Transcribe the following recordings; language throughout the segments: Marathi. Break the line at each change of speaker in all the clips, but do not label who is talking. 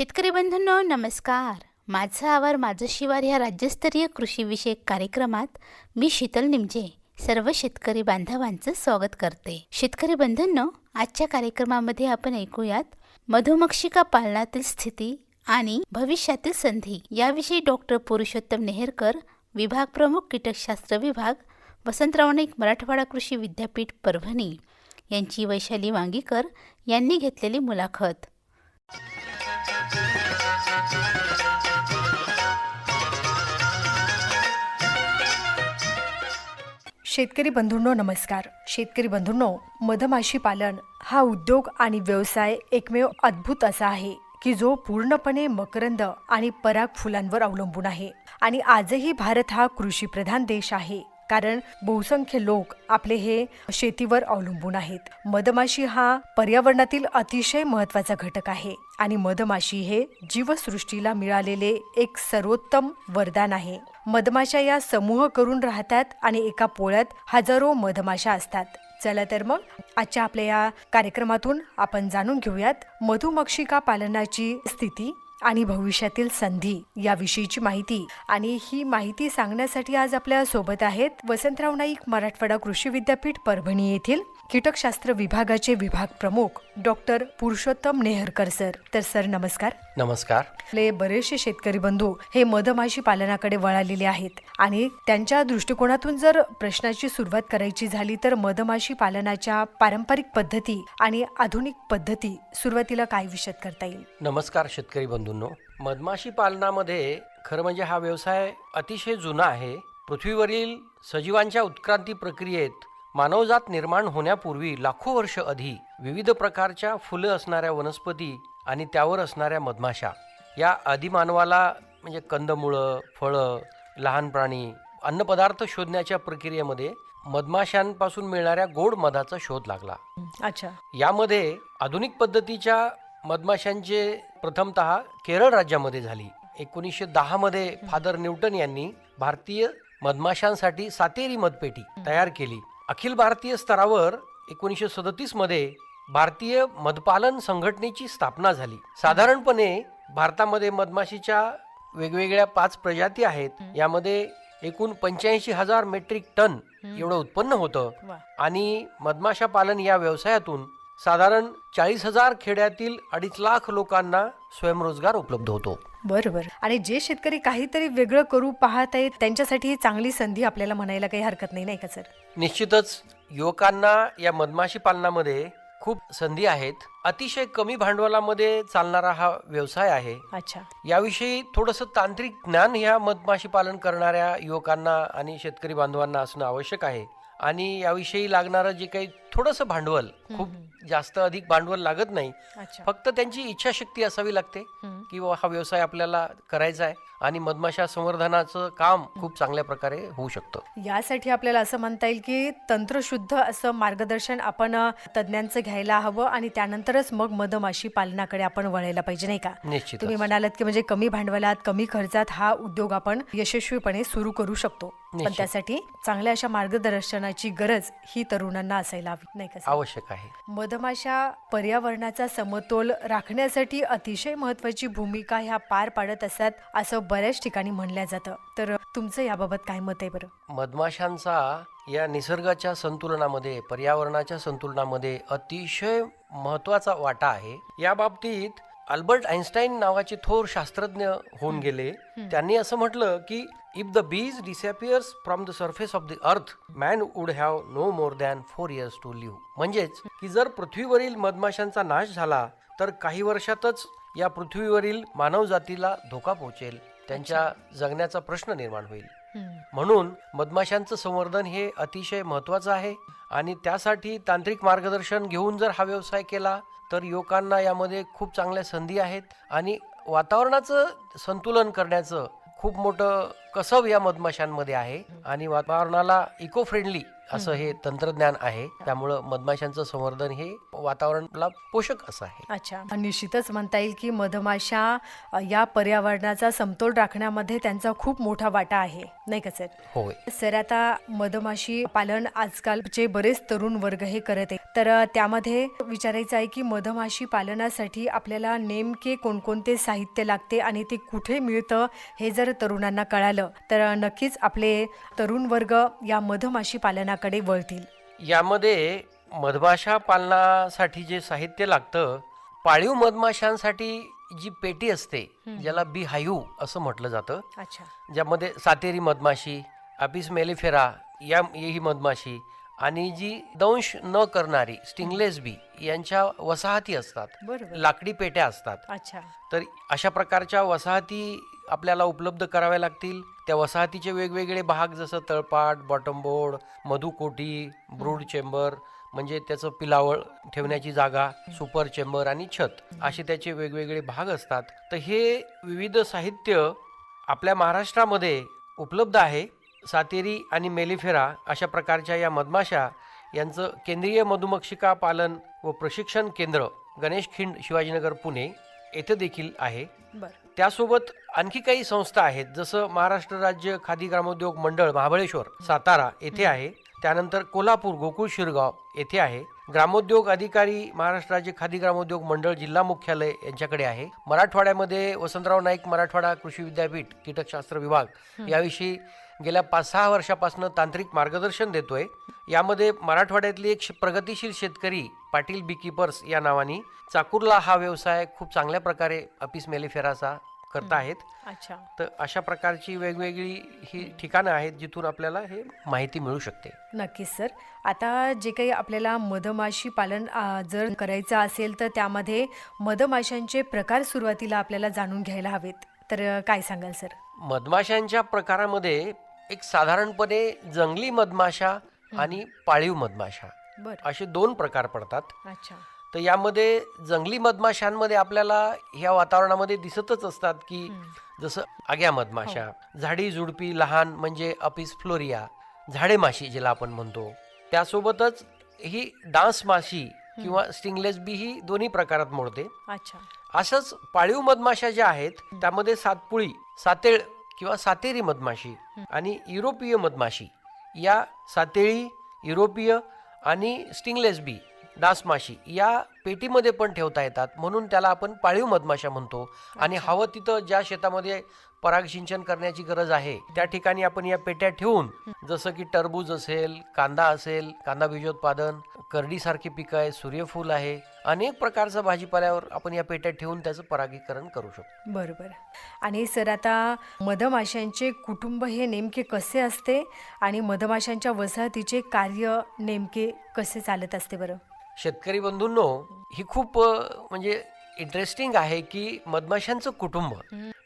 शेतकरी बंधूंनो नमस्कार. माझं आवार माझं शिवार ह्या राज्यस्तरीय कृषीविषयक कार्यक्रमात मी शीतल निमजे सर्व शेतकरी बांधवांचं स्वागत करते. शेतकरी बंधूंनो आजच्या कार्यक्रमामध्ये आपण ऐकूयात मधुमक्षिका पालनातील स्थिती आणि भविष्यातील संधी याविषयी डॉक्टर पुरुषोत्तम नेहरकर विभाग प्रमुख कीटकशास्त्र विभाग वसंतराव नाईक मराठवाडा कृषी विद्यापीठ परभणी यांची वैशाली वांगीकर यांनी घेतलेली मुलाखत.
शेतकरी बंधूंनो नमस्कार. शेतकरी बंधूंनो मधमाशी पालन हा उद्योग आणि व्यवसाय एकमेव अद्भुत असा आहे की जो पूर्णपणे मकरंद आणि पराग फुलांवर अवलंबून आहे. आणि आजही भारत हा कृषीप्रधान देश आहे. कारण बहुसंख्य लोक आपले हे शेतीवर अवलंबून आहेत. मधमाशी हा पर्यावरणातील अतिशय महत्त्वाचा घटक आहे आणि मधमाशी हे जीवसृष्टीला मिळालेले एक सर्वोत्तम वरदान आहे. मधमाशा या समूह करून राहतात आणि एका पोळ्यात हजारो मधमाशा असतात. चला तर मग आजच्या आपल्या या कार्यक्रमातून आपण जाणून घेऊयात मधुमक्षिका पालनाची स्थिती आणि भविष्यातील संधी याविषयीची माहिती. आणि ही माहिती सांगण्यासाठी आज आपल्यासोबत आहेत वसंतराव नाईक मराठवाडा कृषी विद्यापीठ परभणी येथील कीटकशास्त्र विभागाचे विभाग प्रमुख डॉक्टर पुरुषोत्तम नेहरकर सर. तर सर नमस्कार.
नमस्कार.
आपले बरेचसे शेतकरी बंधू हे मधमाशी पालनाकडे वळालेले आहेत आणि त्यांच्या दृष्टिकोनातून जर प्रश्नाची सुरुवात करायची झाली तर मधमाशी पालनाच्या पारंपरिक पद्धती आणि आधुनिक पद्धती सुरुवातीला काय विशद करता येईल?
नमस्कार शेतकरी बंधूंनो. मधमाशी पालनामध्ये खरं म्हणजे हा व्यवसाय अतिशय जुना आहे. पृथ्वीवरील सजीवांच्या उत्क्रांती प्रक्रियेत मानवजात निर्माण होण्यापूर्वी लाखो वर्ष आधी विविध प्रकारच्या फुलं असणाऱ्या वनस्पती आणि त्यावर असणाऱ्या मधमाशा या आदिमानवाला म्हणजे कंदमुळं फळं लहान प्राणी अन्नपदार्थ शोधण्याच्या प्रक्रियेमध्ये मधमाशांपासून मिळणाऱ्या गोड मधाचा शोध लागला.
अच्छा.
यामध्ये आधुनिक पद्धतीच्या मधमाशांचे प्रथमतः केरळ राज्यामध्ये झाली. एकोणीसशे दहा मध्ये फादर न्यूटन यांनी भारतीय मधमाशांसाठी सातेरी मधपेटी तयार केली. अखिल भारतीय स्तरावर एकोणीसशे सदतीसमध्ये भारतीय मधपालन संघटनेची स्थापना झाली. साधारणपणे भारतामध्ये मधमाशीच्या वेगवेगळ्या पाच प्रजाती आहेत. यामध्ये एकूण पंच्याऐंशी हजार मेट्रिक टन एवढं उत्पन्न होतं. आणि मधमाशा पालन या व्यवसायातून साधारण चाळीस हजार खेड्यातील अडीच लाख लोकांना स्वयंरोजगार उपलब्ध होतो.
बरोबर. आणि जे शेतकरी काहीतरी वेगळं करू पाहत आहेत त्यांच्यासाठी ही चांगली संधी आपल्याला म्हणायला काही हरकत नाही नाही का सर?
निश्चितच युवकांना या मधमाशी पालनामध्ये खूप संधी आहेत. अतिशय कमी भांडवलामध्ये चालणारा हा व्यवसाय आहे.
अच्छा.
याविषयी थोडंसं तांत्रिक ज्ञान ह्या मधमाशी पालन करणाऱ्या युवकांना आणि शेतकरी बांधवांना असणं आवश्यक आहे. आणि याविषयी लागणारं जे काही थोडंसं भांडवल खूप जास्त अधिक भांडवल लागत नाही. फक्त त्यांची इच्छाशक्ती असावी लागते. की हा व्यवसाय आपल्याला करायचा आहे आणि मधमाशा संवर्धनाचं काम खूप चांगल्या प्रकारे होऊ शकतं.
यासाठी आपल्याला असं म्हणता येईल की तंत्रशुद्ध असं मार्गदर्शन आपण तज्ज्ञांचं घ्यायला हवं आणि त्यानंतरच मग मधमाशी पालनाकडे आपण वळायला पाहिजे नाही का?
निश्चित
तुम्ही म्हणालात की म्हणजे कमी भांडवलात कमी खर्चात हा उद्योग आपण यशस्वीपणे सुरू करू शकतो. पण. त्यासाठी चांगल्या अशा मार्गदर्शनाची गरज ही तरुणांना असायला हवी नाही का?
आवश्यक आहे
मधमाशा पर्यावरणाचा समतोल राखण्यासाठी अतिशय महत्वाची भूमिका ह्या पार पाडत असतात असं बऱ्याच ठिकाणी म्हणलं जातं तर तुमचं याबाबत काय मत आहे बरं
मधमाशांचा या निसर्गाच्या संतुलनामध्ये पर्यावरणाच्या संतुलनामध्ये अतिशय महत्त्वाचा वाटा आहे या बाबतीत अल्बर्ट आईन्स्टाईन नावाचे थोर शास्त्रज्ञ होऊन गेले. त्यांनी असं म्हटलं की if the bee disappears from the surface of the earth man would have no more than four years to live म्हणजेच की जर पृथ्वीवरील मधमाशांचा नाश झाला तर काही वर्षातच या पृथ्वीवरील मानव जातीला धोका पोहोचेल. त्यांच्या जगण्याचा प्रश्न निर्माण होईल. म्हणून मधमाशांचं संवर्धन हे अतिशय महत्वाचं आहे आणि त्यासाठी तांत्रिक मार्गदर्शन घेऊन जर हा व्यवसाय केला तर युवकांना यामध्ये खूप चांगल्या संधी आहेत आणि वातावरणाचं संतुलन करण्याचं खूप मोठं कसब या मधमाशांमध्ये आहे आणि वातावरणाला इको फ्रेंडली असं हे तंत्रज्ञान आहे. त्यामुळं मधमाशांचं संवर्धन हे वातावरणाला पोषक असं आहे.
अच्छा. निश्चितच म्हणता येईल की मधमाशा या पर्यावरणाचा समतोल राखण्यामध्ये त्यांचा खूप मोठा वाटा आहे. नाही का सर?
होय.
सर आता मधमाशी पालन आजकालचे बरेच तरुण वर्ग हे करत आहे तर त्यामध्ये विचारायचं आहे की मधमाशी पालनासाठी आपल्याला नेमके कोणकोणते साहित्य लागते आणि ते कुठे मिळतं हे जर तरुणांना कळालं तर नक्कीच आपले तरुण वर्ग या मधमाशी पालनाकडे वळतील.
यामध्ये मधमाशा पालनासाठी जे साहित्य लागतं पाळीव मधमाशांसाठी जी पेटी असते ज्याला बी हायू असं म्हटलं जातं
अच्छा.
ज्यामध्ये सातेरी मधमाशी अपिस मेलिफेरा या ही मधमाशी आणि जी दंश न करणारी स्टिंगलेस बी यांच्या वसाहती असतात. लाकडी पेट्या असतात.
अच्छा.
तर अशा प्रकारच्या वसाहती आपल्याला उपलब्ध कराव्या लागतील. त्या वसाहतीचे वेगवेगळे भाग जसं तळपाट बॉटम बोर्ड मधुकोटी ब्रूड चेंबर म्हणजे त्याचं पिलावळ ठेवण्याची जागा सुपर चेंबर आणि छत असे त्याचे वेगवेगळे भाग असतात. तर हे विविध साहित्य आपल्या महाराष्ट्रामध्ये उपलब्ध आहे. सातेरी आणि मेलिफेरा अशा प्रकारच्या या मधमाशा यांचं केंद्रीय मधुमक्षिका पालन व प्रशिक्षण केंद्र गणेश खिंड शिवाजीनगर पुणे येथे देखील आहे. त्यासोबत आणखी काही संस्था आहेत. जसं महाराष्ट्र राज्य खादी ग्रामोद्योग मंडळ महाबळेश्वर सातारा येथे आहे. त्यानंतर कोल्हापूर गोकुळ शिरगाव येथे आहे. ग्रामोद्योग अधिकारी महाराष्ट्र राज्य खादी ग्रामोद्योग मंडळ जिल्हा मुख्यालय यांच्याकडे आहे. मराठवाड्यामध्ये वसंतराव नाईक मराठवाडा कृषी विद्यापीठ कीटकशास्त्र विभाग याविषयी गेल्या पाच सहा वर्षापासून तांत्रिक मार्गदर्शन देतोय. यामध्ये मराठवाड्यातली एक श- प्रगतिशील शेतकरी पाटील बीकीपर्स या नावाने. चाकूरला हा व्यवसाय खूप चांगल्या प्रकारे अपिस मेलिफेराचा करत आहेत.
अच्छा.
तर अशा प्रकारची वेगवेगळी ही ठिकाणं आहेत जिथून आपल्याला हे माहिती मिळू शकते.
नक्कीच सर. आता जे काही आपल्याला मधमाशी पालन जर करायचं असेल तर त्यामध्ये मधमाशांचे प्रकार सुरुवातीला आपल्याला जाणून घ्यायला हवेत. तर काय सांगाल सर?
मधमाशांच्या प्रकारामध्ये एक साधारणपणे जंगली मधमाशा आणि पाळीव मधमाशा
बरं.
असे दोन प्रकार पडतात.
अच्छा.
तर यामध्ये जंगली मधमाशांमध्ये आपल्याला ह्या वातावरणामध्ये दिसतच असतात की जसं आग्या मधमाशा झाडी झुडपी लहान म्हणजे अपिस फ्लोरिया झाडे माशी ज्याला आपण म्हणतो त्यासोबतच ही डान्स माशी किंवा स्टिंगलेस बी ही दोन्ही प्रकारात मोडते. असंच पाळीव मधमाशा ज्या आहेत त्यामध्ये सातपुळी सातेळ किंवा सातेरी मधमाशी आणि युरोपीय मधमाशी या सातेळी युरोपीय आणि स्टिंगलेस बी डास माशी या पेटीमध्ये पण ठेवता येतात. म्हणून त्याला आपण पाळीव मधमाशा म्हणतो. आणि हवं तिथं ज्या शेतामध्ये परागसिंचन करण्याची गरज आहे त्या ठिकाणी आपण या पेट्या ठेवून जसं की टरबूज असेल कांदा असेल कांदा बीजोत्पादन करडीसारखी पिकं आहे सूर्यफूल आहे अनेक प्रकारचं भाजीपाल्यावर आपण या पेट्या ठेवून त्याचं परागीकरण करू शकतो.
बरोबर. आणि सर आता मधमाशांचे कुटुंब हे नेमके कसे असते? आणि मधमाशांच्या वसाहतीचे कार्य नेमके कसे चालत असते बरं?
शेतकरी बंधूंनो ही खूप म्हणजे इंटरेस्टिंग आहे की मधमाशांचं कुटुंब.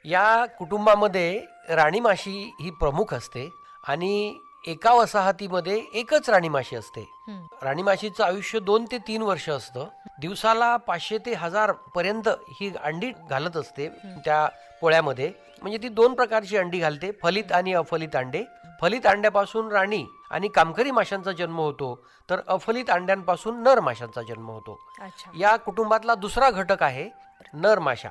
या कुटुंबामध्ये राणी माशी ही प्रमुख असते आणि एका वसाहतीमध्ये एकच राणी माशी असते. राणी माशीचं आयुष्य दोन ते तीन वर्ष असतं. दिवसाला पाचशे ते हजार पर्यंत ही अंडी घालत असते त्या पोळ्यामध्ये. म्हणजे ती दोन प्रकारची अंडी घालते फलित आणि अफलित अंडे. फलित अंड्यापासून राणी आणि कामकरी माशांचा जन्म होतो तर अफलित अंड्यांपासून नर माशांचा जन्म होतो. या कुटुंबातला दुसरा घटक आहे नर माशा.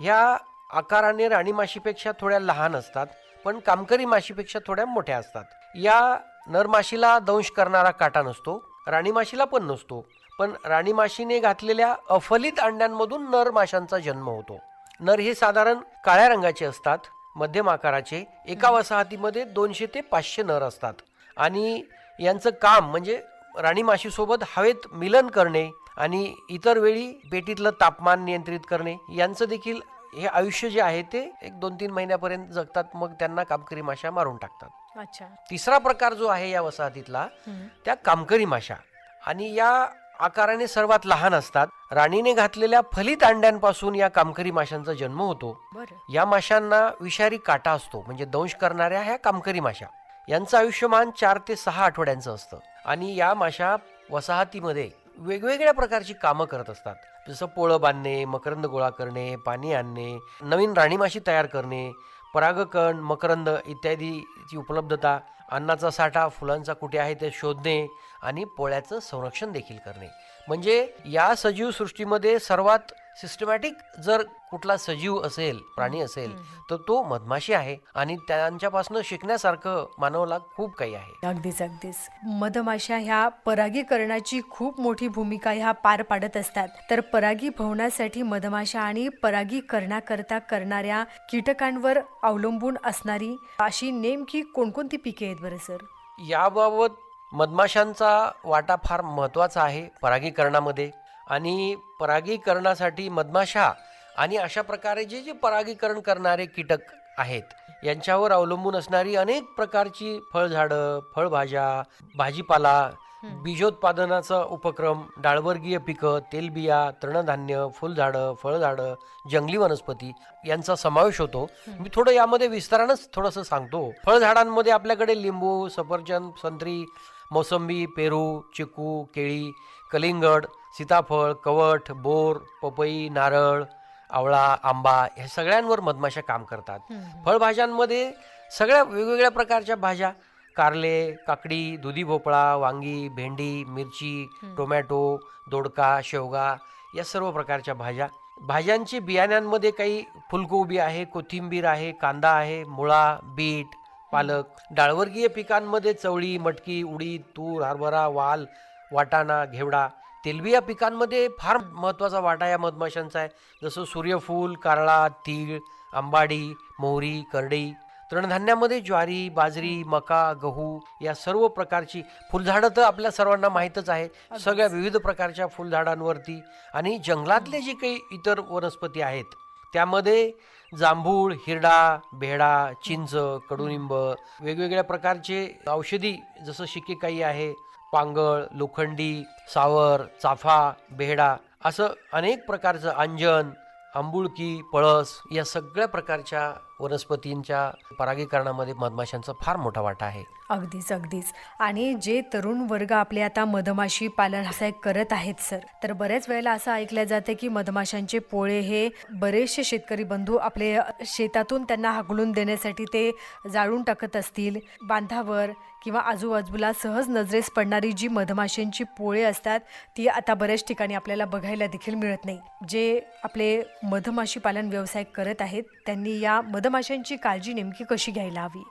ह्या आकाराने राणी माशीपेक्षा थोड्या लहान असतात पण कामकरी माशीपेक्षा थोड्या मोठ्या असतात. या नर माशीला दंश करणारा काटा नसतो राणी माशीला पण नसतो पण राणी माशीने घातलेल्या अफलित अंड्यांमधून नर माशांचा जन्म होतो. नर हे साधारण काळ्या रंगाचे असतात मध्यम आकाराचे एका वसाहतीमध्ये दोनशे ते पाचशे नर असतात. आणि यांचं काम म्हणजे राणी माशीसोबत हवेत मिलन करणे आणि इतर वेळी पेटीतलं तापमान नियंत्रित करणे यांचं देखील हे आयुष्य जे आहे ते एक दोन तीन महिन्यापर्यंत जगतात मग त्यांना कामकरी माशा मारून टाकतात.
अच्छा.
तिसरा प्रकार जो आहे या वसाहतीतला त्या कामकरी माशा. आणि या आकाराने सर्वात लहान असतात. राणीने घातलेल्या फलित अंड्यांपासून या कामकरी माशांचा जन्म होतो. या माशांना विषारी काटा असतो म्हणजे दंश करणाऱ्या ह्या कामकरी माशा. यांचं आयुष्यमान चार ते सहा आठवड्यांचं असतं. आणि या माशा वसाहतीमध्ये वेगवेगळ्या प्रकारची कामं करत असतात. जसं पोळं बांधणे मकरंद गोळा करणे पाणी आणणे नवीन राणी माशी तयार करणे परागकण मकरंद इत्यादीची उपलब्धता अन्नाचा साठा फुलांचा कुठे आहे ते शोधणे आणि पोळ्याचं संरक्षण देखील करणे. म्हणजे या सजीव सृष्टीमध्ये सर्वात सिस्टमॅटिक जर कुठला सजीव असेल प्राणी असेल तर तो मधमाशी आहे आणि त्यांच्यापासून शिकण्यासारखं मानवाला खूप काही आहे.
अगदीच अगदीच. मधमाशा ह्या परागीकरणाची खूप मोठी भूमिका ह्या पार पाडत असतात. तर परागी भवनासाठी मधमाशा आणि परागीकरणाकरता करणाऱ्या कीटकांवर अवलंबून असणारी अशी नेमकी कोणकोणती पिके आहेत बरं सर?
याबाबत मधमाशांचा वाटा फार महत्त्वाचा आहे परागीकरणामध्ये. आणि परागीकरणासाठी मधमाशा आणि अशा प्रकारे जे जे परागीकरण करणारे कीटक आहेत यांच्यावर अवलंबून असणारी अनेक प्रकारची फळझाडं फळभाज्या भाजीपाला बीजोत्पादनाचा उपक्रम डाळवर्गीय पिकं तेलबिया तृणधान्य फुलझाडं फळझाडं जंगली वनस्पती यांचा समावेश होतो. मी थोडं यामध्ये विस्तारानंच थोडंसं सांगतो. फळझाडांमध्ये आपल्याकडे लिंबू सफरचंद संत्री मोसंबी पेरू चिकू केळी कलिंगड सीताफळ कवठ बोर पपई नारळ आवळा आंबा ह्या सगळ्यांवर मधमाशा काम करतात. फळभाज्यांमध्ये सगळ्या वेगवेगळ्या प्रकारच्या भाज्या कारले काकडी दुधी भोपळा वांगी भेंडी मिरची टोमॅटो दोडका शेवगा या सर्व प्रकारच्या भाज्या. भाज्यांची बियाण्यांमध्ये काही फुलकोबी आहे कोथिंबीर आहे कांदा आहे मुळा बीट पालक डाळवर्गीय पिकांमध्ये चवळी मटकी उडीद तूर हरभरा वाल वाटाणा घेवडा. तेलबिया पिकांमध्ये फार महत्त्वाचा वाटा या मधमाशांचा आहे. जसं सूर्यफूल कारळा तीळ आंबाडी मोहरी करडई. तृणधान्यामध्ये ज्वारी बाजरी मका गहू या सर्व प्रकारची फुलझाडं तर आपल्या सर्वांना माहीतच आहे. सगळ्या विविध प्रकारच्या फुलझाडांवरती आणि जंगलातले जे काही इतर वनस्पती आहेत त्यामध्ये जांभूळ हिरडा भेडा चिंच कडुनिंब वेगवेगळ्या प्रकारचे औषधी जसं शिकेकाई आहे पांगळ लोखंडी सावर चाफा बेहडा असं अनेक प्रकारचं अंजन आंबुळकी पळस या सगळ्या प्रकारच्या वनस्पतींच्या परागीकरणामध्ये मधमाशांचा फार मोठा वाटा आहे.
अगदीच अगदीच. आणि जे तरुण वर्ग आपले आता मधमाशी पालन व्यवसाय करत आहेत सर. तर बऱ्याच वेळेला असं ऐकलं जातं की मधमाशांचे पोळे हे बरेचसे शेतकरी बंधू आपले शेतातून त्यांना हाकलून देण्यासाठी ते जाळून टाकत असतील. बांधावर किंवा आजूबाजूला सहज नजरेस पडणारी जी मधमाशांची पोळे असतात ती आता बऱ्याच ठिकाणी आपल्याला बघायला देखील मिळत नाही. जे आपले मधमाशी पालन व्यवसाय करत आहेत त्यांनी या मधमाशांची काळजी नेमकी कशी घ्यायला हवी?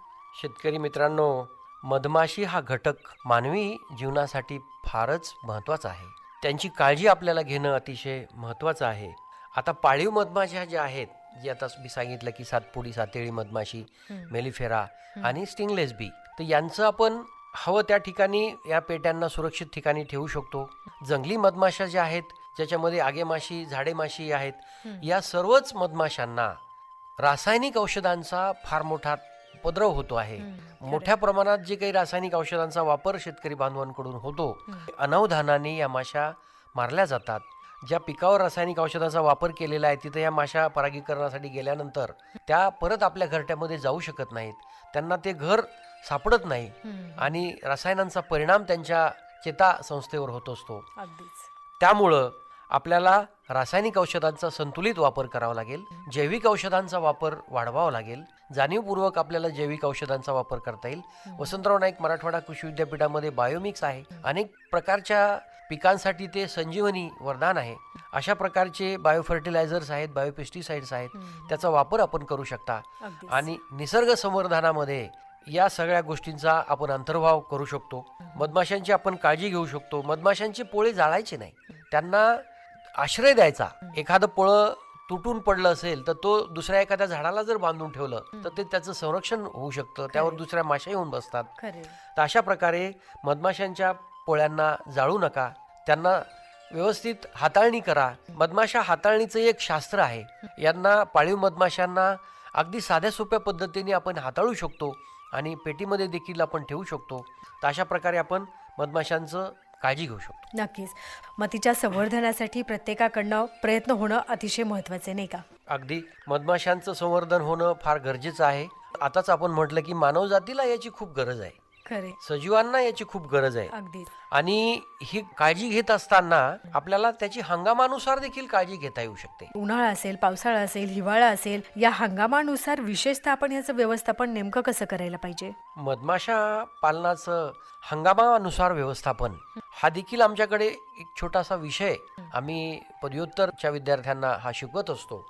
शेतकरी मित्रांनो मधमाशी हा घटक मानवी जीवनासाठी फारच महत्त्वाचा आहे. त्यांची काळजी आपल्याला घेणं अतिशय महत्त्वाचं आहे. आता पाळीव मधमाशा ज्या आहेत जे आता मी सांगितलं की सातपुडी सातेळी मधमाशी मेलिफेरा आणि स्टिंगलेस बी तर यांचं आपण हवं त्या ठिकाणी या पेट्यांना सुरक्षित ठिकाणी ठेवू शकतो. जंगली मधमाशा ज्या आहेत ज्याच्यामध्ये आगेमाशी झाडेमाशी आहेत या सर्वच मधमाशांना रासायनिक औषधांचा फार मोठा उपद्रव होतो आहे. मोठ्या प्रमाणात जे काही रासायनिक औषधांचा वापर शेतकरी बांधवांकडून होतो अनवधानाने या माशा मारल्या जातात. ज्या पिकावर रासायनिक औषधाचा वापर केलेला आहे तिथे या माशा परागीकरणासाठी गेल्यानंतर त्या परत आपल्या घरट्यामध्ये जाऊ शकत नाहीत. त्यांना ते घर सापडत नाही. आणि रसायनांचा परिणाम त्यांच्या चेता संस्थेवर होत असतो. त्यामुळं आपल्याला रासायनिक औषधांचा संतुलित वापर करावा लागेल. जैविक औषधांचा वापर वाढवावा लागेल. जाणीवपूर्वक आपल्याला जैविक औषधांचा वापर करता येईल. वसंतराव नाईक मराठवाडा कृषी विद्यापीठामध्ये बायोमिक्स आहे. अनेक प्रकारच्या पिकांसाठी ते संजीवनी वरदान आहे. अशा प्रकारचे बायो फर्टिलायझर्स आहेत बायो पेस्टिसाइड्स आहेत त्याचा वापर आपण करू शकता. आणि निसर्ग संवर्धनामध्ये या सगळ्या गोष्टींचा आपण अंतर्भाव करू शकतो. मधमाशांची आपण काळजी घेऊ शकतो. मधमाशांची पोळे जाळायचे नाही. त्यांना आश्रय द्यायचा. एखादं पोळं तुटून पडलं असेल तर तो दुसऱ्या एखाद्या झाडाला जर बांधून ठेवलं तर ते त्याचं संरक्षण होऊ शकतं. त्यावर दुसऱ्या माशा येऊन बसतात. तर अशा प्रकारे मधमाशांच्या पोळ्यांना जाळू नका. त्यांना व्यवस्थित हाताळणी करा. मधमाशा हाताळणीचं एक शास्त्र आहे. यांना पाळीव मधमाशांना अगदी साध्या सोप्या पद्धतीने आपण हाताळू शकतो. आणि पेटीमध्ये देखील आपण ठेवू शकतो. तर अशा प्रकारे आपण मधमाशांचं काळजी घेऊ शकतो.
नक्कीच. मग तिच्या संवर्धनासाठी प्रत्येकाकडनं प्रयत्न होणं अतिशय महत्त्वाचे नाही का?
अगदी. मधमाशांचं संवर्धन होणं फार गरजेचं आहे. आताच आपण म्हटलं की मानवजातीला याची खूप गरज आहे.
खरे
सजीवांना याची खूप गरज आहे.
अगदीच.
आणि ही काळजी घेत असताना आपल्याला त्याची हंगामानुसार देखील काळजी घेता येऊ शकते.
उन्हाळा असेल पावसाळा असेल हिवाळा असेल या हंगामानुसार विशेषतः आपण याचं व्यवस्थापन नेमकं कसं करायला पाहिजे?
मधमाशा पालनाचं हंगामानुसार व्यवस्थापन हा देखील आमच्याकडे एक छोटासा विषय. आम्ही पदव्युत्तरच्या विद्यार्थ्यांना हा शिकवत असतो.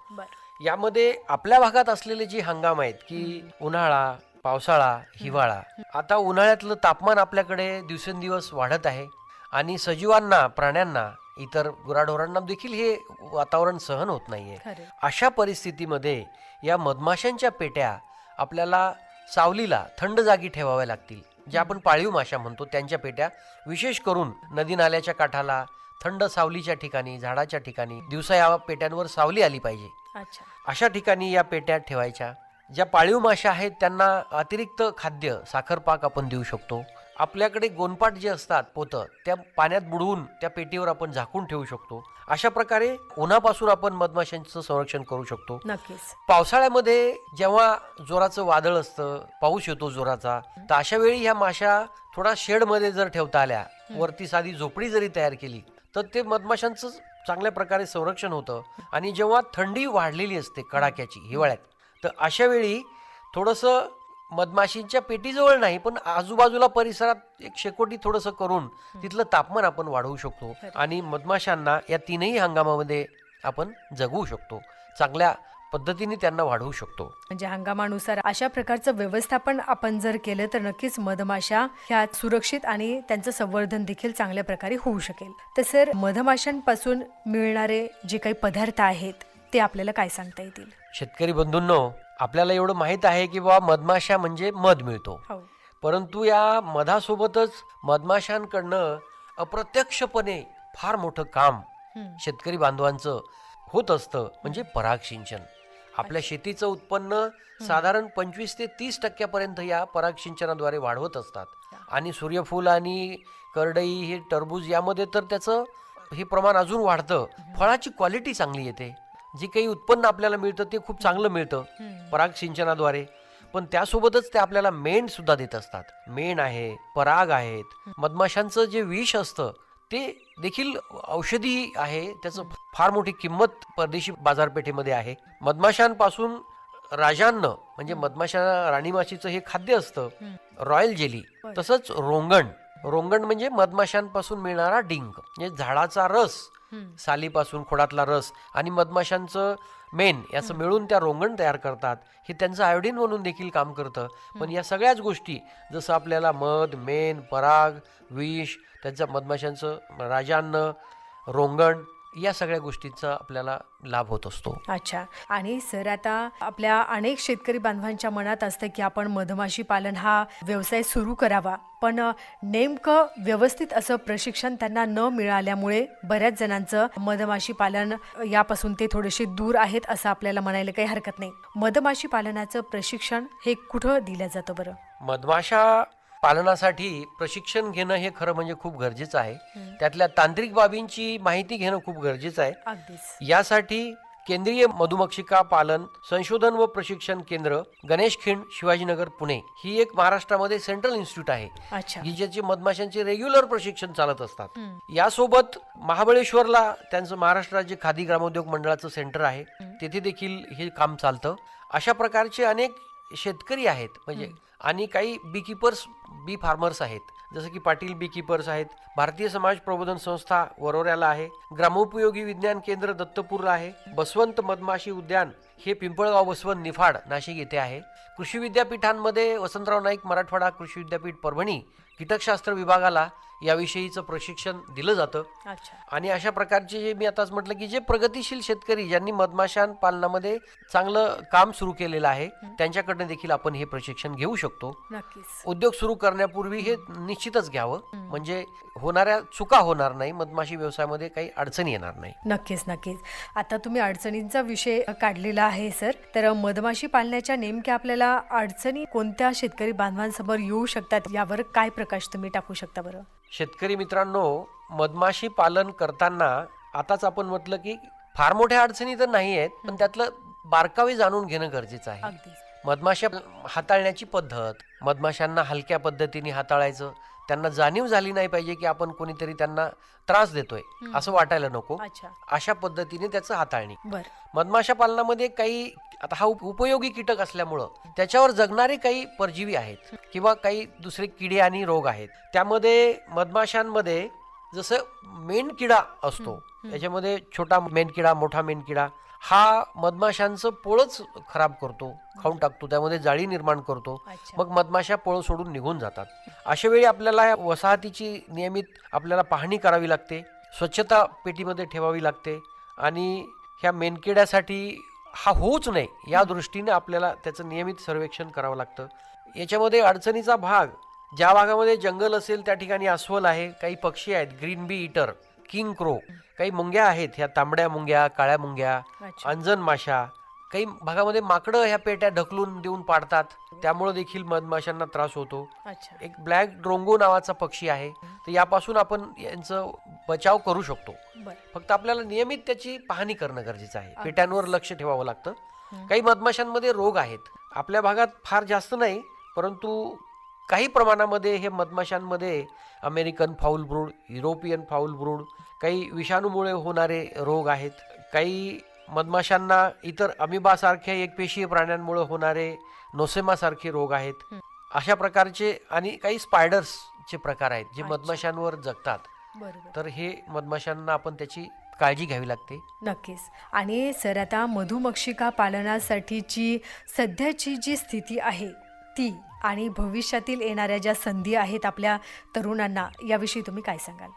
यामध्ये आपल्या भागात असलेले जे हंगाम आहेत की उन्हाळा पावसाळा हिवाळा. आता उन्हाळ्यातलं तापमान आपल्याकडे दिवसेंदिवस वाढत आहे आणि सजीवांना प्राण्यांना इतर गुराढोरांना देखील हे वातावरण सहन होत नाहीये. अशा परिस्थितीमध्ये या मधमाशांच्या पेट्या आपल्याला सावलीला थंड जागी ठेवाव्या लागतील. ज्या आपण पाळीव माशा म्हणतो त्यांच्या पेट्या विशेष करून नदी नाल्याच्या काठाला थंड सावलीच्या ठिकाणी झाडाच्या ठिकाणी दिवसा या पेट्यांवर सावली आली पाहिजे.
अच्छा.
अशा ठिकाणी या पेट्या ठेवायच्या. ज्या पाळीव माशा आहेत त्यांना अतिरिक्त खाद्य साखर पाक आपण देऊ शकतो. आपल्याकडे गोनपाट जे असतात पोतं त्या पाण्यात बुडवून त्या पेटीवर आपण झाकून ठेवू शकतो. अशा प्रकारे उन्हापासून आपण मधमाशांचं संरक्षण करू शकतो.
नक्कीच.
पावसाळ्यामध्ये जेव्हा जोराचं वादळ असतं पाऊस येतो जोराचा तर अशा वेळी ह्या माशा थोडा शेडमध्ये जर ठेवता आल्या वरती साधी झोपडी जरी तयार केली तर ते मधमाशांचं चांगल्या प्रकारे संरक्षण होतं. आणि जेव्हा थंडी वाढलेली असते कडाक्याची हिवाळ्यात तर अशा वेळी थोडंसं मधमाशींच्या पेटीजवळ नाही पण आजूबाजूला परिसरात एक शेकोटी थोडंसं करून तिथलं तापमान आपण वाढवू शकतो आणि मधमाशांना या तीनही हंगामामध्ये आपण जगवू शकतो. चांगल्या पद्धतीने त्यांना वाढवू शकतो.
म्हणजे हंगामानुसार अशा प्रकारचं व्यवस्थापन आपण जर केलं तर नक्कीच मधमाशा ह्या सुरक्षित आणि त्यांचं संवर्धन देखील चांगल्या प्रकारे होऊ शकेल. तर सर मधमाशांपासून मिळणारे जे काही पदार्थ आहेत ते आपल्याला काय सांगता येतील?
शेतकरी बंधूंनो आपल्याला एवढं माहीत आहे की बाबा मधमाशा म्हणजे मध मिळतो.
हो.
परंतु या मधासोबतच मधमाशांकडनं अप्रत्यक्षपणे फार मोठं काम. शेतकरी बांधवांचं होत असतं म्हणजे पराग सिंचन. आपल्या शेतीचं उत्पन्न साधारण पंचवीस ते तीस टक्क्यापर्यंत या पराग सिंचनाद्वारे वाढवत असतात. आणि सूर्यफूल आणि करडई हे टरबूज यामध्ये तर त्याचं हे प्रमाण अजून वाढतं. फळाची क्वालिटी चांगली येते. जे काही उत्पन्न आपल्याला मिळतं ते खूप चांगलं मिळतं. पराग सिंचनाद्वारे. पण त्यासोबतच ते आपल्याला मेण सुद्धा देत असतात. मेण आहे पराग आहेत. मधमाशांचं जे विष असतं ते देखील औषधी आहे. त्याचं फार मोठी किंमत परदेशी बाजारपेठेमध्ये आहे. मधमाशांपासून राजान्न म्हणजे मधमाशा राणी माशीचं हे खाद्य असतं रॉयल जेली. तसंच रोंगण. रोंगण म्हणजे मधमाशांपासून मिळणारा डिंक. म्हणजे झाडाचा रस सालीपासून खोडातला रस आणि मधमाशांचं मेन याचं मिळून त्या रोंगण तयार करतात. हे त्यांचं आयोडीन म्हणून देखील काम करतं. पण या सगळ्याच गोष्टी जसं आपल्याला मध मेन पराग विष त्यांचं मधमाशांचं राजान्न रोंगण या सगळ्या गोष्टींचा आपल्याला लाभ होत असतो.
अच्छा. आणि सर आता आपल्या अनेक शेतकरी बांधवांच्या मनात असतं की आपण मधमाशी पालन हा व्यवसाय सुरू करावा. पण नेमकं व्यवस्थित असं प्रशिक्षण त्यांना न मिळाल्यामुळे बऱ्याच जणांचं मधमाशी पालन यापासून ते थोडेसे दूर आहेत असं आपल्याला म्हणायला काही हरकत नाही. मधमाशी पालनाचं प्रशिक्षण हे कुठं दिलं जातं बरं?
मधमाशा पालनासाठी प्रशिक्षण घेणं हे खरं म्हणजे खूप गरजेचं आहे. त्यातल्या तांत्रिक बाबींची माहिती घेणं खूप गरजेचं आहे. यासाठी केंद्रीय मधुमक्षिका पालन संशोधन व प्रशिक्षण केंद्र गणेश खिंड शिवाजीनगर पुणे ही एक महाराष्ट्रामध्ये सेंट्रल इन्स्टिट्यूट आहे. की ज्याचे मधमाशांचे रेग्युलर प्रशिक्षण चालत असतात. यासोबत महाबळेश्वरला त्यांचं महाराष्ट्र राज्य खादी ग्रामोद्योग मंडळाचं सेंटर आहे. तेथे देखील हे काम चालतं. अशा प्रकारचे अनेक शेतकरी आहेत. म्हणजे आणि काही बी किपर्स बी फार्मर्स आहेत जसं की पाटील बी किपर्स आहेत भारतीय समाज प्रबोधन संस्था वरोऱ्याला आहे ग्रामोपयोगी विज्ञान केंद्र दत्तपूरला आहे बसवंत मधमाशी उद्यान हे पिंपळगाव बसवंत निफाड नाशिक येथे आहे. कृषी विद्यापीठांमध्ये वसंतराव नाईक मराठवाडा कृषी विद्यापीठ परभणी कीटकशास्त्र विभागाला याविषयीचं प्रशिक्षण दिलं जातं. आणि अशा प्रकारचे जे मी आताच म्हटलं की जे प्रगतीशील शेतकरी ज्यांनी मधमाशां पालनामध्ये चांगलं काम सुरू केलेलं आहे त्यांच्याकडनं देखील आपण हे प्रशिक्षण घेऊ शकतो. उद्योग सुरू करण्यापूर्वी हे निश्चितच घ्यावं. म्हणजे होणाऱ्या चुका होणार नाही मधमाशी व्यवसायामध्ये काही अडचणी येणार नाही.
नक्कीच नक्कीच. आता तुम्ही अडचणींचा विषय काढलेला आहे सर. तर मधमाशी पालण्याच्या नेमक्या आपल्याला अडचणी कोणत्या शेतकरी बांधवांसमोर येऊ शकतात यावर काय प्रकाश तुम्ही टाकू शकता बरं?
शेतकरी मित्रांनो मधमाशी पालन करताना आताच आपण म्हटलं की फार मोठ्या अडचणी तर नाही आहेत पण त्यातलं बारकावे जाणून घेणं गरजेचं आहे. मधमाशा हाताळण्याची पद्धत मधमाशांना हलक्या पद्धतीने हाताळायचं त्यांना जाणीव झाली नाही पाहिजे की आपण कोणीतरी त्यांना त्रास देतोय असं वाटायला नको. अशा पद्धतीने त्याचं हाताळणी. मधमाशा पालनामध्ये काही आता हा उप- उपयोगी कीटक असल्यामुळं त्याच्यावर जगणारे काही परजीवी आहेत किंवा काही दुसरे किडे आणि रोग आहेत. त्यामध्ये मधमाशांमध्ये जसं मेणकिडा असतो त्याच्यामध्ये छोटा मेणकिडा मोठा मेणकिडा हा मधमाशांचं पोळच खराब करतो खाऊन टाकतो त्यामध्ये जाळी निर्माण करतो. मग मधमाशा पळ सोडून निघून जातात. अशा वेळी आपल्याला या वसाहतीची नियमित आपल्याला पाहणी करावी लागते स्वच्छता पेटीमध्ये ठेवावी लागते आणि ह्या मेनकिड्यासाठी हा होऊच नाही या दृष्टीने आपल्याला त्याचं नियमित सर्वेक्षण करावं लागतं. याच्यामध्ये अडचणीचा भाग ज्या भागामध्ये जंगल असेल त्या ठिकाणी अस्वल आहे काही पक्षी आहेत green bee eater king crow. काही मुंग्या आहेत ह्या तांबड्या मुंग्या काळ्या मुंग्या अंजन माशा. काही भागामध्ये माकडं ह्या पेट्या ढकलून देऊन पाडतात. त्यामुळे देखील मधमाशांना त्रास होतो. एक ब्लॅक ड्रोंगो नावाचा पक्षी आहे. तर यापासून आपण यांचं बचाव करू शकतो. फक्त आपल्याला नियमित त्याची पाहणी करणं गरजेचं आहे. पेट्यांवर लक्ष ठेवावं लागतं. काही मधमाशांमध्ये रोग आहेत. आपल्या भागात फार जास्त नाही परंतु काही प्रमाणामध्ये हे मधमाशांमध्ये American foul brood European foul brood काही विषाणूमुळे होणारे रोग आहेत. काही मधमाशांना इतर अमिबासारख्या एकपेशीय प्राण्यांमुळे होणारे नोसेमासारखे रोग आहेत. अशा प्रकारचे आणि काही स्पायडर्सचे प्रकार आहेत जे. मधमाशांवर जगतात. तर हे मधमाशांना आपण त्याची काळजी घ्यावी लागते.
नक्कीच. आणि सर आता मधुमक्षिका पालनासाठीची सध्याची जी स्थिती आहे ती आणि भविष्यातील येणाऱ्या ज्या संधी आहेत आपल्या तरुणांना याविषयी तुम्ही काय सांगाल?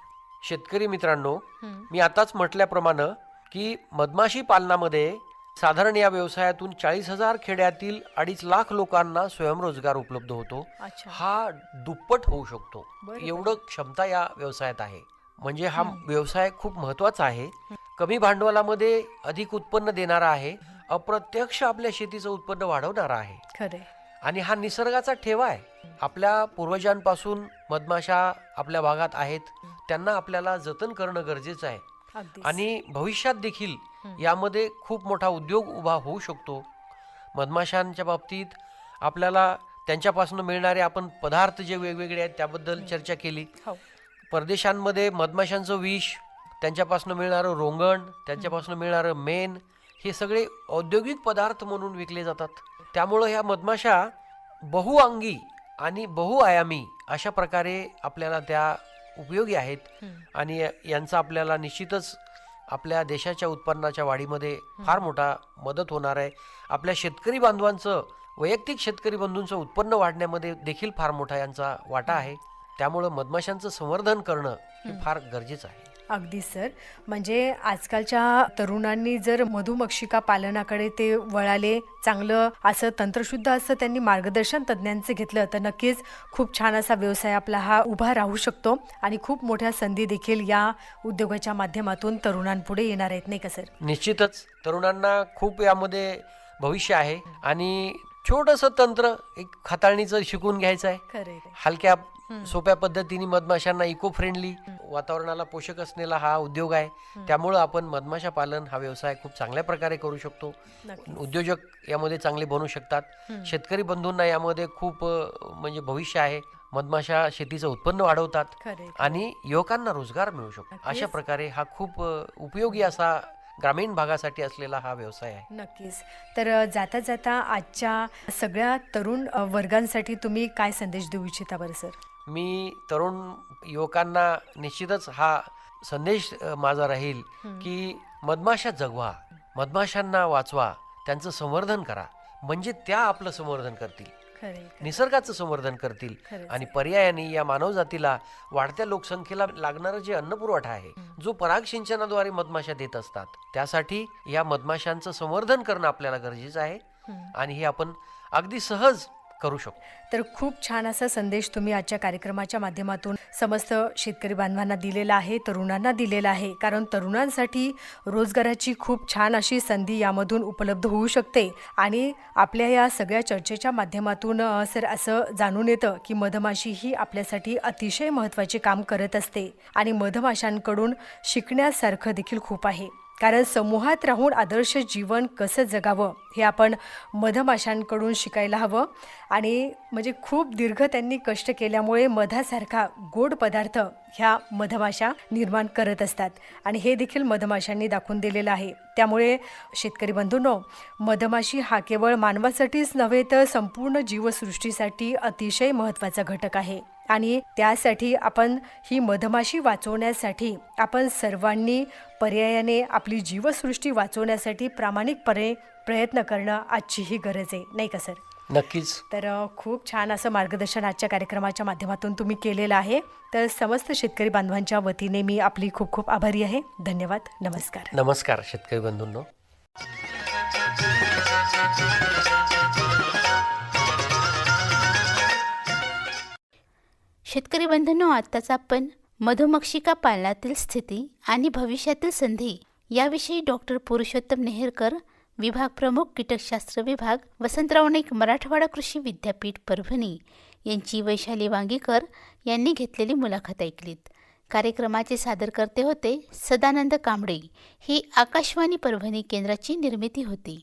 शेतकरी मित्रांनो मी आताच म्हटल्याप्रमाणे की मधमाशी पालनामध्ये साधारण या व्यवसायातून चाळीस हजार खेड्यातील अडीच लाख लोकांना स्वयंरोजगार उपलब्ध होतो. हा दुप्पट होऊ शकतो. एवढं क्षमता या व्यवसायात आहे. म्हणजे हा व्यवसाय खूप महत्त्वाचा आहे. कमी भांडवलामध्ये अधिक उत्पन्न देणारा आहे. अप्रत्यक्ष आपल्या शेतीचं उत्पन्न वाढवणारा आहे.
खरे
आणि हा निसर्गाचा ठेवा आहे. आपल्या पूर्वजांपासून मधमाशा आपल्या भागात आहेत त्यांना आपल्याला जतन करणं गरजेचं आहे. आणि भविष्यात देखील यामध्ये खूप मोठा उद्योग उभा होऊ शकतो. मधमाशांच्या बाबतीत आपल्याला त्यांच्यापासून मिळणारे आपण पदार्थ जे वेगवेगळे आहेत त्याबद्दल चर्चा केली.
हो.
परदेशांमध्ये मधमाशांचं विष त्यांच्यापासून मिळणारं रोंगण त्यांच्यापासून मिळणारं मेण हे सगळे औद्योगिक पदार्थ म्हणून विकले जातात. त्यामुळं ह्या मधमाशा बहुअंगी आणि बहुआयामी अशा प्रकारे आपल्याला त्या उपयोगी आहेत. आणि यांचा आपल्याला निश्चितच आपल्या देशाच्या उत्पन्नाच्या वाढीमध्ये फार मोठा मदत होणार आहे. आपल्या शेतकरी बांधवांचं वैयक्तिक शेतकरी बंधूंचं उत्पन्न वाढण्यामध्ये देखील फार मोठा यांचा वाटा आहे. त्यामुळं मधमाशांचं संवर्धन करणं हे फार गरजेचं आहे.
अगदी सर. म्हणजे आजकालच्या तरुणांनी जर मधुमक्षिका पालनाकडे ते वळाले चांगलं असं तंत्रशुद्ध असं त्यांनी मार्गदर्शन तज्ज्ञांचं घेतलं तर नक्कीच खूप छान असा व्यवसाय आपला हा उभा राहू शकतो आणि खूप मोठ्या संधी देखील या उद्योगाच्या माध्यमातून तरुणांपुढे येणार आहेत नाही का सर?
निश्चितच. तरुणांना खूप यामध्ये भविष्य आहे आणि छोटंसं तंत्र एक हाताळणीचं शिकून घ्यायचं आहे.
खरे
हलक्या सोप्या पद्धतीने मधमाशांना इको फ्रेंडली वातावरणाला पोषक असलेला हा उद्योग आहे. त्यामुळं आपण मधमाशा पालन हा व्यवसाय खूप चांगल्या प्रकारे करू शकतो. उद्योजक यामध्ये चांगले बनू शकतात. शेतकरी बंधूंना यामध्ये खूप म्हणजे भविष्य आहे. मधमाशा शेतीचं उत्पन्न वाढवतात आणि युवकांना रोजगार मिळू शकतो. अशा. प्रकारे हा खूप उपयोगी असा ग्रामीण भागासाठी असलेला हा व्यवसाय आहे.
नक्कीच. तर जाता जाता आजच्या सगळ्या तरुण वर्गांसाठी तुम्ही काय संदेश देऊ इच्छिता बरं सर?
मी तरुण युवकांना निश्चितच हा संदेश माझा राहील की मधमाशा जगवा मधमाशांना वाचवा त्यांचं संवर्धन करा. म्हणजे त्या आपलं संवर्धन करतील. निसर्गाचं संवर्धन करतील आणि पर्यायाने या मानवजातीला वाढत्या लोकसंख्येला लागणारं जे अन्नपुरवठा आहे जो पराग सिंचनाद्वारे मधमाशा देत असतात त्यासाठी या मधमाशांचं संवर्धन करणं आपल्याला गरजेचं आहे. आणि हे आपण अगदी सहज करू शकतो
तर खूप छान असा संदेश तुम्ही आजच्या कार्यक्रमाच्या माध्यमातून समस्त शेतकरी बांधवांना दिलेला आहे तरुणांना दिलेला आहे. कारण तरुणांसाठी रोजगाराची खूप छान अशी संधी यामधून उपलब्ध होऊ शकते. आणि आपल्या या सगळ्या चर्चेच्या माध्यमातून सर असं जाणून येतं की मधमाशी ही आपल्यासाठी अतिशय महत्त्वाचे काम करत असते. आणि मधमाशांकडून शिकण्यासारखं देखील खूप आहे. कारण समूहात राहून आदर्श जीवन कसं जगावं हे आपण मधमाशांकडून शिकायला हवं. आणि म्हणजे खूप दीर्घ त्यांनी कष्ट केल्यामुळे मधासारखा गोड पदार्थ ह्या मधमाशा निर्माण करत असतात. आणि हे देखील मधमाशांनी दाखवून दिलेलं आहे. त्यामुळे शेतकरी बंधूंनो मधमाशी हा केवळ मानवासाठीच नव्हे तर संपूर्ण जीवसृष्टीसाठी अतिशय महत्त्वाचा घटक आहे. आणि त्यासाठी आपण ही मधमाशी वाचवण्यासाठी आपण सर्वांनी पर्यायाने आपली जीवसृष्टी वाचवण्यासाठी प्रामाणिकपणे प्रयत्न करणं आजची ही गरज आहे. नाही का सर?
नक्कीच.
तर खूप छान असं मार्गदर्शन आजच्या कार्यक्रमाच्या माध्यमातून तुम्ही केलेलं आहे. तर समस्त शेतकरी बांधवांच्या वतीने मी आपली खूप खूप आभारी आहे. धन्यवाद. नमस्कार.
नमस्कार शेतकरी बंधूंनो.
शेतकरी बंधूंनो आत्ताच आपण मधुमक्षिका पालनातील स्थिती आणि भविष्यातील संधी याविषयी डॉक्टर पुरुषोत्तम नेहरकर विभाग प्रमुख कीटकशास्त्र विभाग वसंतराव नाईक मराठवाडा कृषी विद्यापीठ परभणी यांची वैशाली वांगीकर यांनी घेतलेली मुलाखत ऐकलीत. कार्यक्रमाचे सादरकर्ते होते सदानंद कांबळे. ही आकाशवाणी परभणी केंद्राची निर्मिती होती.